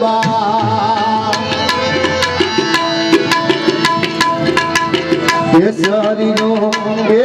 બાબા એ સારી નો એ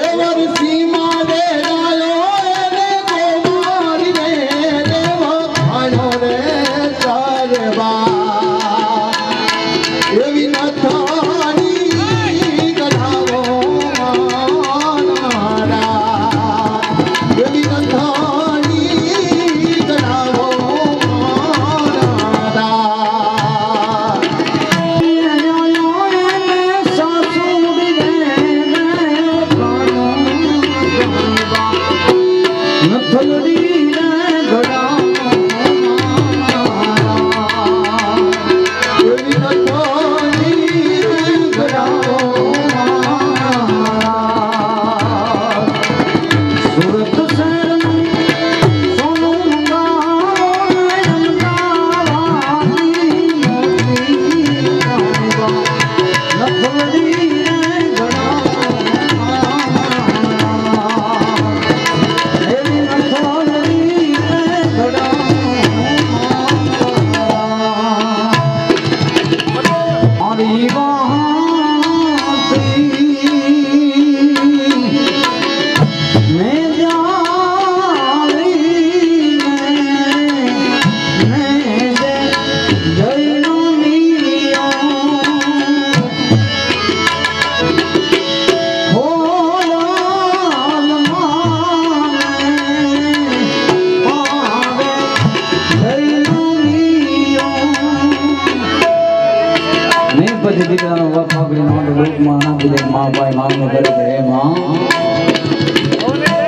પછી દીકરાનો બાપ ફાકડી માટે લોકમાં નાખી દે મા ભાઈ માંગણી કરે છે માં,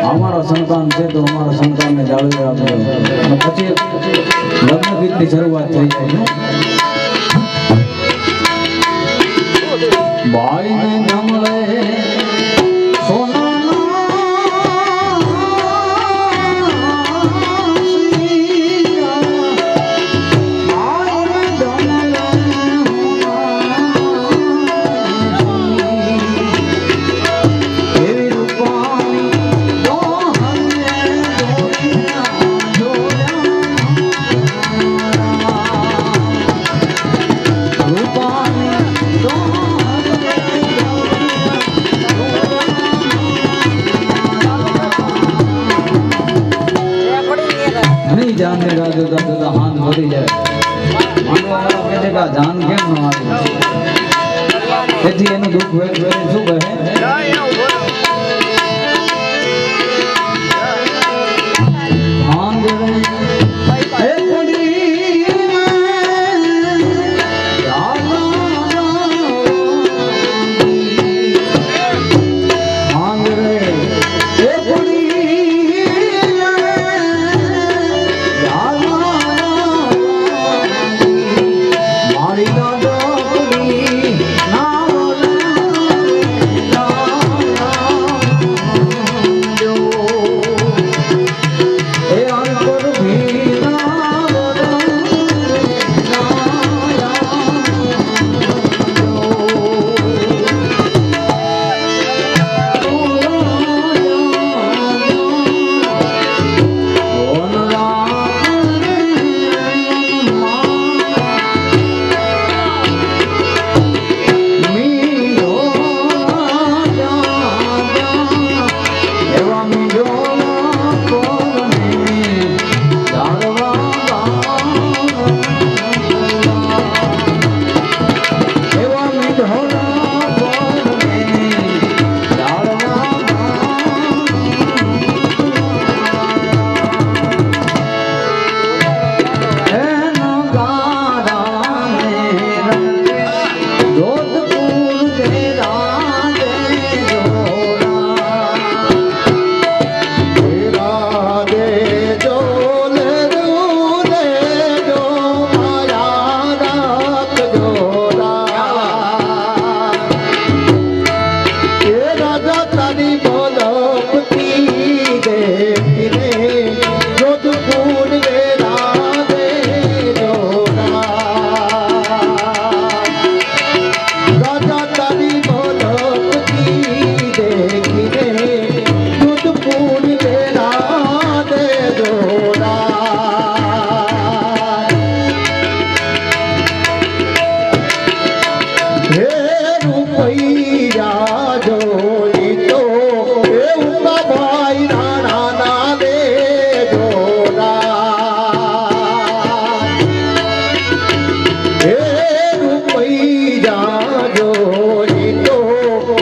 અમારો સંતાન છે તો અમારો સંતાનને જાળવી આપે અને પછી લગ્ન ગીતની શરૂઆત થઈ જાય ભાઈ ને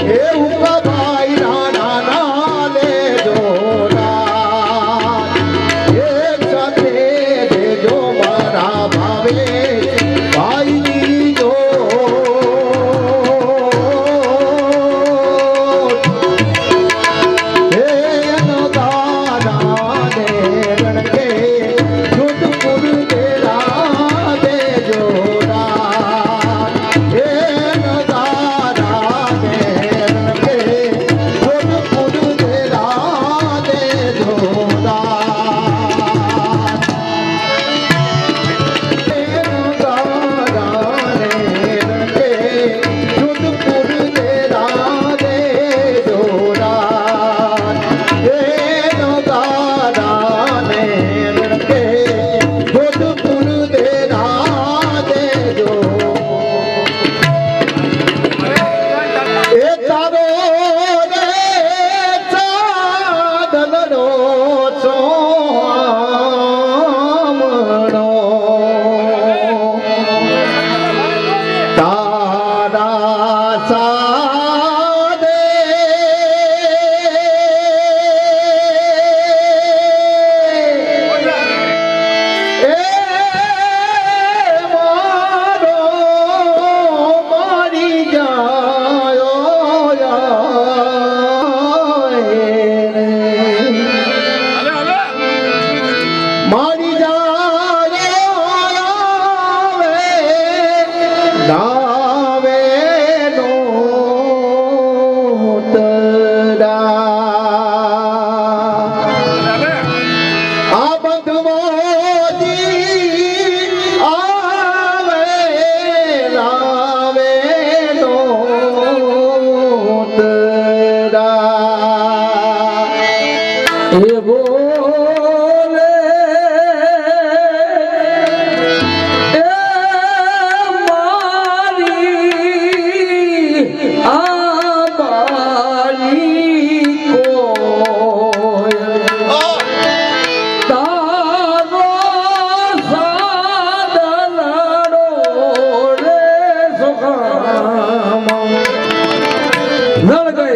Eu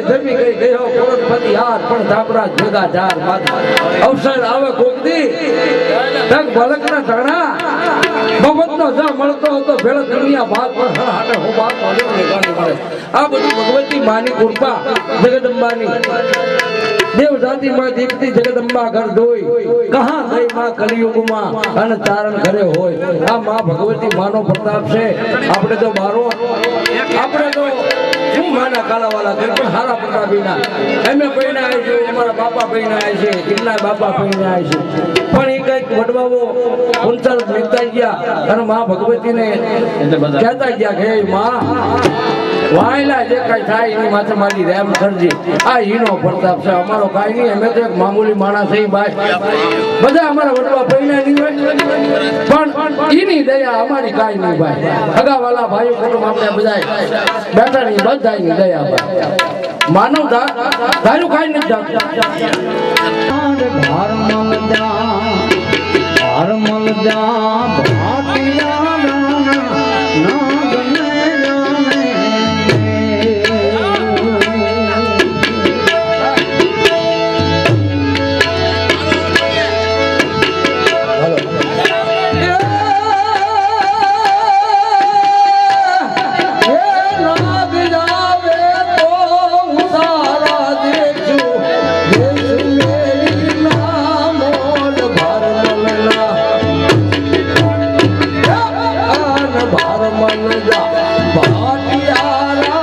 નળ ગઈ ગયો કરોડપતિ હાર, પણ ધાપડા ભેગા ચાર માથા અવસર આવે કોક દી ના ભલકના ભગવત ભગવતનો જ મળતો હતો, ભેળો દુનિયા ભાગ પર હર હાટે હું મળ્યો ને ગાંડી મળે. આ બધું ભગવતી માની કૃપા, જગદંબાની. દેવ જાતિ માં દીપતી જગદંબા ઘર ધોઈ. કહા ગઈ માં કલિયુગમાં, અને તારણ ઘરે હોય. આ માં ભગવતી માનો પ્રતાપ છે. આપણે તો મારો આપણે તો માના કાલાવાલા કઈ પણ હારા પ્રતાપીના એમે પૈણા આવે છે અમારા બાપા ભાઈને આવે છે કેટલા બાપા પૈણા આવે છે. પણ એ કંઈક વડવાઓ ઉંચાલ નીકતા ગયા અને મા ભગવતીને કહેતા ગયા કે માં વાયલા જે કઈ થાય એની માથે મારી રેમ કરજી આ હીનો પ્રતાપ છે. અમારો કાઈ નહીં, અમે તો એક મામૂલી માણસ એ ભાઈ બધા અમારા વડવા પૈણા નહીં પણ એની દયા અમારી કાઈ નહીં, ભાઈ. અગાવાલા ભાઈઓ કુટુંબ આપણે બધા બેઠા નહીં બધાની દયા, ભાઈ. માનવતા તારું કાઈ નથી જાણતું. ધર્મ જા ધર્મ बाटियारा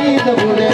શહીદ ભૂલે